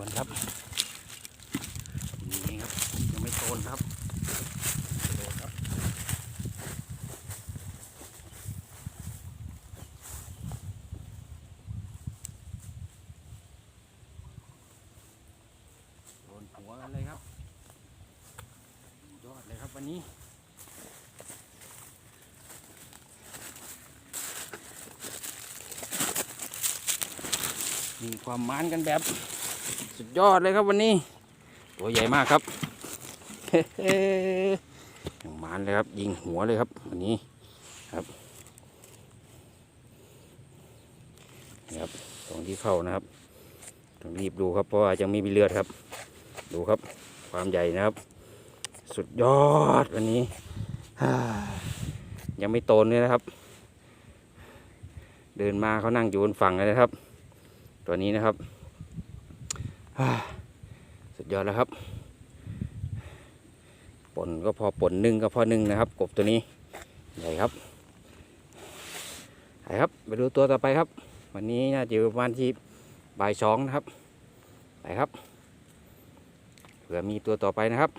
วนครับนี่ครับยังไม่โตนครับโตนครับโดนหัวกันเลยครับยอดเลยครับวันนี้มีความมันกันแบบ สุดยอดเลยครับวันนี้ ตัวใหญ่มากครับเฮ้ย่างมันเลยครับ ยิงหัวเลยครับวันนี้ครับนี่ครับตรงที่เข้านะครับต้องรีบดูครับเพราะว่ายังไม่มีเลือดครับ ดูครับ ความใหญ่นะครับ สุดยอดวันนี้ยังไม่โตนเลยนะครับ เดินมาเขานั่งอยู่บนฝั่งเลยนะครับ ตัวนี้นะครับ สุดยอดแล้วครับป่นก็พอป่นนึ่งก็พอนึ่งนะครับ กบตัวนี้ใหญ่ครับไปครับ ไปดูตัวต่อไปครับ วันนี้น่าจะประมาณที่บ่ายสองนะครับไปครับเผื่อมีตัวต่อไปนะครับ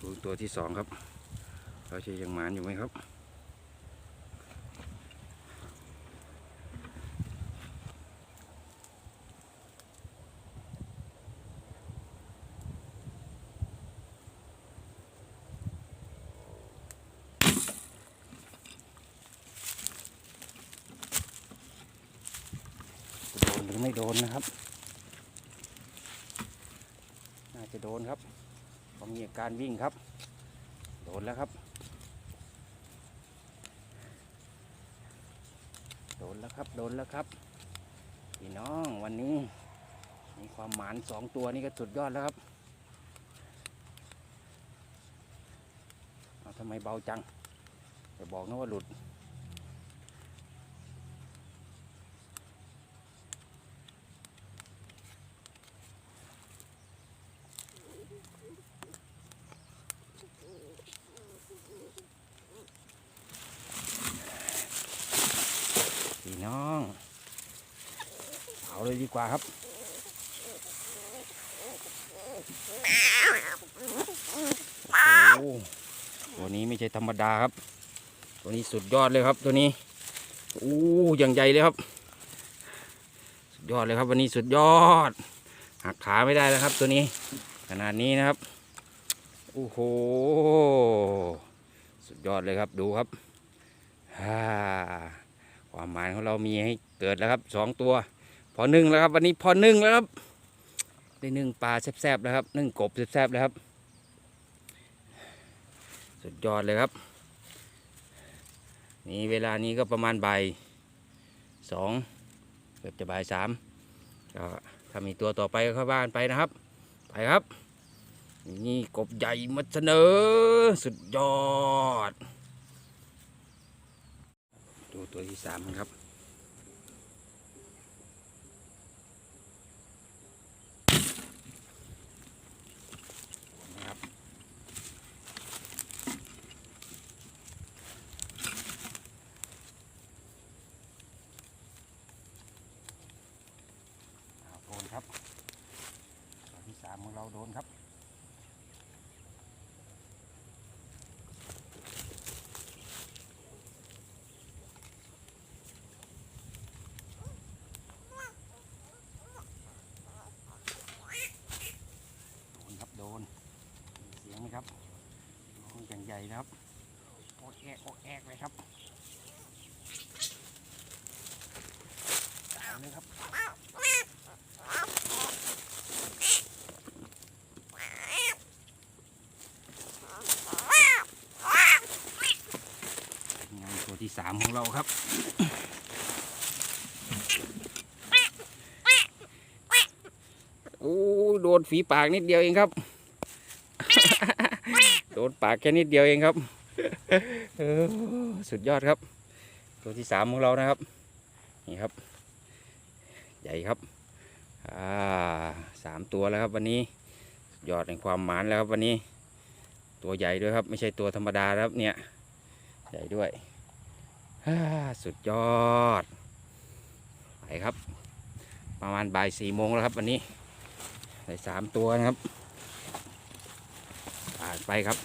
ดูตัวที่สองครับ เราจะยังหมานอยู่ไหมครับ ไม่โดนนะครับ น่าจะโดนครับเพรามีอาการวิ่งครับ โดนแล้วครับ โดนแล้วครับ โดนแล้วครับพี่น้องวันนี้มีความหมานสองตัวนี่ก็สุดยอดแล้วครับเอาทำไมเบาจังจะบอกนะว่าหลุด น้องเอาเลยดีกว่าครับ โอ้โหตัวนี้ไม่ใช่ธรรมดาครับ ตัวนี้สุดยอดเลยครับ ตัวนี้ โอ้ย่างใหญ่เลยครับ สุดยอดเลยครับ วันนี้สุดยอด หักขาไม่ได้แล้วครับ ตัวนี้ ขนาดนี้นะครับ โอ้โห สุดยอดเลยครับ ดูครับฮ่า ความหมายของเรามีให้เกิดแล้วครับสองตัว พอหนึ่งแล้วครับ วันนี้พอหนึ่งแล้วครับได้หนึ่งปลาแซ่บๆแล้วครับหนึ่งกบแซ่บๆแล้วครับ สุดยอดเลยครับ นี่เวลานี้ก็ประมาณบ่ายสองเกือบจะบ่ายสามก็ถ้ามีตัวต่อไปก็เข้าบ้านไปนะครับ ไปครับ นี่กบใหญ่มาเสนอ สุดยอด ดูตัวที่สามกันครับ นะครับ โดนครับ ตัวที่สามของเราโดนครับ โดนครับ โดนมีเสียงไหมครับโดนอย่างให ญ่นะครับโอกแอกโอกแอกเลยครับเอาเลยครับงานตัวที่สามของเราครับโอ้โดนฝีปากนิดเดียวเองครับ โดนปากแค่นิดเดียวเองครับออสุดยอดครับ ตัวที่สามของเรานะครับ นี่ครับ ใหญ่ครับอ่าสามตัวแล้วครับวันนี้ยอดแห่งความหมานแล้วครับวันนี้ ตัวใหญ่ด้วยครับ ไม่ใช่ตัวธรรมดาครับเนี่ยใหญ่ด้วยสุดยอดไปครับ ประมาณบ่ายสี่โมงแล้วครับวันนี้ได้สามตัวนะครับ ไปครับ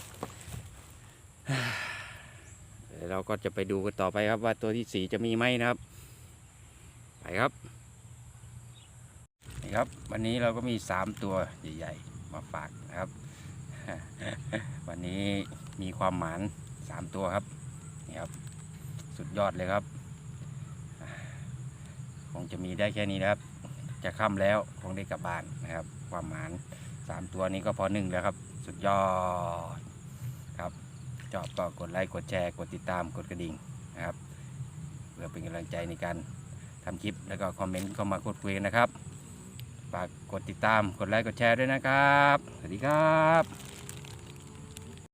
เราก็จะไปดูกันต่อไปครับว่าตัวที่สีจะมีไหมนะครับ ไปครับนี่ครับ วันนี้เราก็มีสามตัวใหญ่ๆ มาฝากนะครับ วันนี้มีความหมานสามตัวครับนี่ครับ สุดยอดเลยครับ คงจะมีได้แค่นี้นะครับจะค่ำแล้วคงได้กลับบ้านนะครับ ความหมานสามตัวนี้ก็พอหนึ่งแล้วครับ สุดยอดครับชอบก็กดไลค์กดแชร์กดติดตามกดกระดิ่งนะครับเพื่อเป็นกำลังใจในการทำคลิปแล้วก็คอมเมนต์เข้ามาพูดคุยกันนะครับฝากกดติดตามกดไลค์กดแชร์ด้วยนะครับ สวัสดีครับ